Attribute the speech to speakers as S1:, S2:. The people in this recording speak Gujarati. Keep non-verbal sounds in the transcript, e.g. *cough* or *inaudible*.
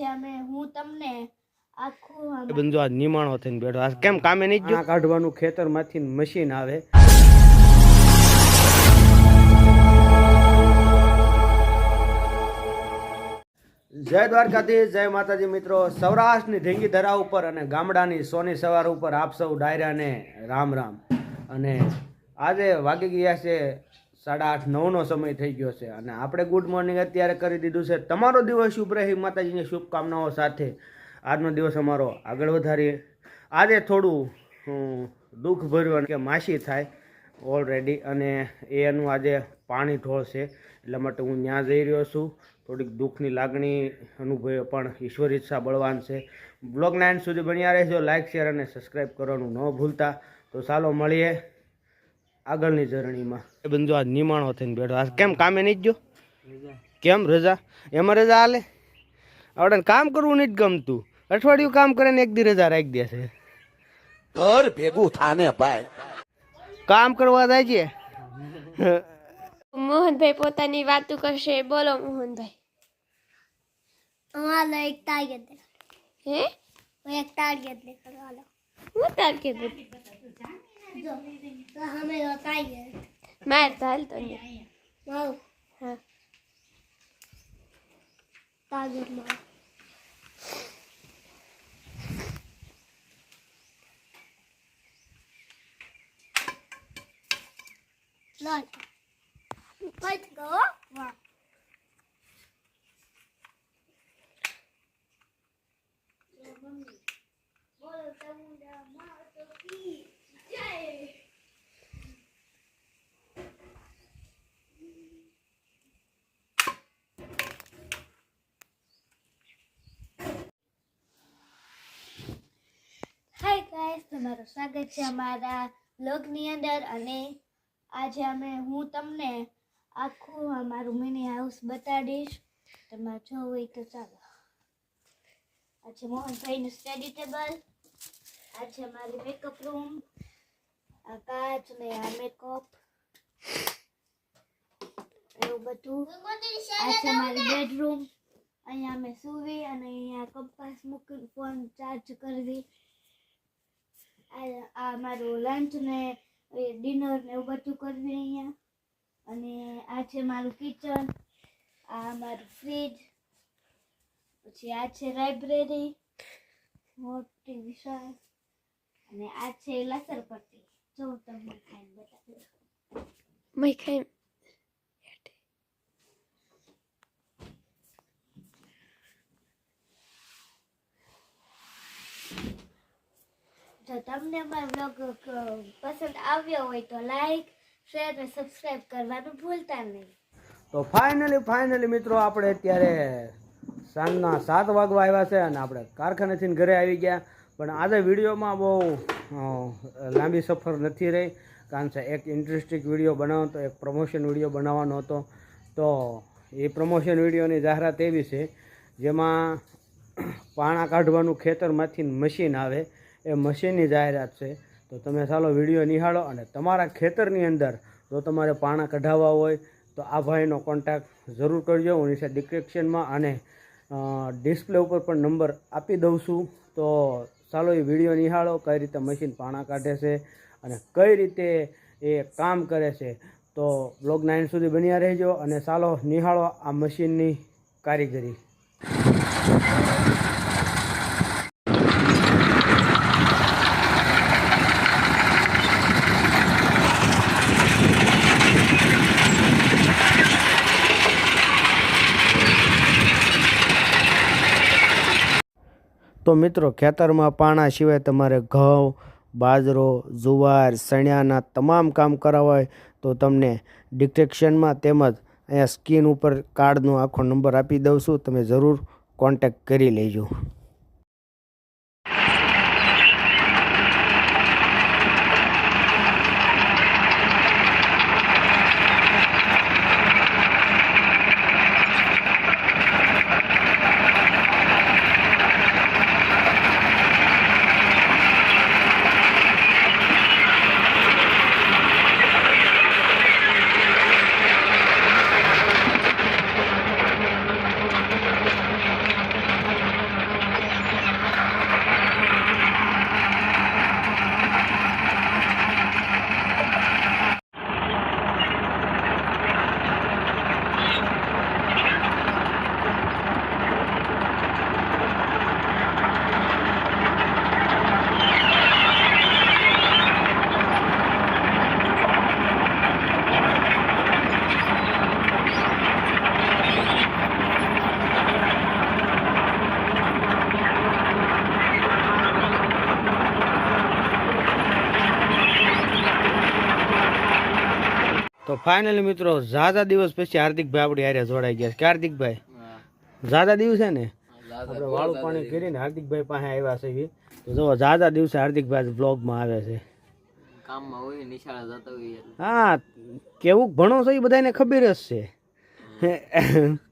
S1: આજે અમે હું તમને આખું આમ
S2: આ નિમાણો થઈને બેઠો. આ કેમ કામે નહીં ગયો? કાઢવાનું ખેતરમાંથી મશીન આવે. જય દ્વારકાધીશ જય માતાજી મિત્રો. સૌરાષ્ટ્રની ઢેંગી ધરા ઉપર અને ગામડાની સોની સવાર ઉપર આપ સૌ ડાયરાને રામ રામ. અને આજે વાગી ગયા છે સાડા આઠ, નવનો સમય થઈ ગયો છે અને આપણે ગુડ મોર્નિંગ અત્યારે કરી દીધું છે. તમારો દિવસ શુભ રહે, માતાજીની શુભકામનાઓ સાથે. આજનો દિવસ અમારો આગળ વધારીએ. આજે થોડું દુઃખ ભર્યું કે માસી થાય ઓલરેડી અને એનું આજે પાણી ઢોળશે એટલા માટે હું ત્યાં જઈ રહ્યો છું. થોડીક દુઃખની લાગણી અનુભવે પણ ઈશ્વર ઈચ્છા બળવાન છે. બ્લોગ નાઇન સુધી બન્યા રહેજો. લાઇક શેર અને સબસ્ક્રાઈબ કરવાનું ન ભૂલતા. તો ચાલો મળીએ. આગળની જર્નીમાં. એ બંધુ આ નિમાણો થઈને બેઠો. આ કેમ કામે નહીં ગયો? કેમ રજા? એમાં રજા હાલે? આપણે કામ કરવું નહીં જ ગમતું. અઠવાડિયું કામ કરે ને એક દી રજા રાખી દે છે
S3: ઘર ભેગું થાને ભાઈ.
S2: કામ કરવા જાય છે?
S4: મોહનભાઈ પોતાની વાતો કરશે. બોલો મોહનભાઈ.
S1: અમારો એક ટાર્ગેટ
S4: હે?
S1: એક ટાર્ગેટ દેખાડવાનો
S4: હું તાર કીધું
S1: જો. તો
S4: હા.
S1: ટાર્ગેટ મારું Look. Let's go. Wow. Hi guys તમારું સ્વાગત છે અમારા બ્લોગની અંદર અને આજે અમે હું તમને આખું અમારું મિની હાઉસ બતાડીશ. તમારે જોવું હોય તો ચાલો. આ છે મોહનભાઈનું સ્ટડી ટેબલ આ છે મારી મેકઅપ રૂમ આ કાચ ને આ મેકઅપ એવું બધું. આ છે મારી બેડરૂમ અહીંયા અમે સૂવી અને અહીંયા કંપાસ મૂકી ફોન ચાર્જ કરવી. આ મારું લંચ ને ડિનર ને એવું બધું કરવી અહીંયા. અને આ છે મારું કિચન આ મારું ફ્રીજ પછી આ છે લાઇબ્રેરી મોટી વિશાળ, અને આ છે લસરપટ્ટી જો તમને ખાઈને બતાવી.
S4: મેં ખાઈ
S1: જો તમને મારો બ્લોગ પસંદ આવ્યો હોય તો લાઈક શેર અને સબસ્ક્રાઇબ કરવાનું ભૂલતા નહીં.
S2: તો ફાઇનલી ફાઇનલી મિત્રો, આપણે અત્યારે સાંજના સાત વાગવા આવ્યા છે અને આપણે કારખાનેથી ઘરે આવી ગયા. પણ આજે વિડીયોમાં બહુ લાંબી સફર નથી રહી. કારણ કે એક ઇન્ટરેસ્ટિંગ વીડિયો બનાવો તો એક પ્રમોશન વીડિયો બનાવવાનો હતો. તો એ પ્રમોશન વિડીયોની જાહેરાત એવી છે, જેમાં પાણા કાઢવાનું ખેતરમાંથી મશીન આવે. એ મશીનની જાહેરાત છે. તો તમે ચાલો વીડિયો નિહાળો અને તમારા ખેતરની અંદર જો તમારે પાણા કઢાવવા હોય, તો આ ભાઈનો કોન્ટેક્ટ જરૂર કરજો. હું નીચે ડિસ્ક્રિપ્શનમાં અને ડિસ્પ્લે ઉપર પણ નંબર આપી દઉં છું. તો ચાલો એ વીડિયો નિહાળો, કઈ રીતે મશીન પાણા કાઢે છે અને કઈ રીતે એ કામ કરે છે. તો બ્લોગ નાઇન સુધી બન્યા રહેજો અને ચાલો નિહાળો આ મશીનની કારીગરી. તો મિત્રો, ખેતરમાં પાણા સિવાય તમારે ઘઉં, બાજરો, જુવાર, સણિયાના તમામ કામ કરાવવા હોય તો તમને ડિટેક્શનમાં તેમજ અહીંયા સ્કીન ઉપર કાર્ડનો આખો નંબર આપી દઉં છું. તમે જરૂર કોન્ટેક્ટ કરી લેજો. ફાઇનલી મિત્રો ઝાઝા દિવસ પછી હાર્દિકભાઈ આપણી હારે જોડાઈ ગયા છે. કે હાર્દિકભાઈ? ઝાઝા દિવસે ને? આપણે વાળું પાણી કરીને હાર્દિકભાઈ પાસે આવ્યા છે. તો જો ઝાઝા દિવસે હાર્દિકભાઈ બ્લોગમાં આવે છે. હા કેવું ભણો છો એ બધાને ખબર જ છે. *laughs*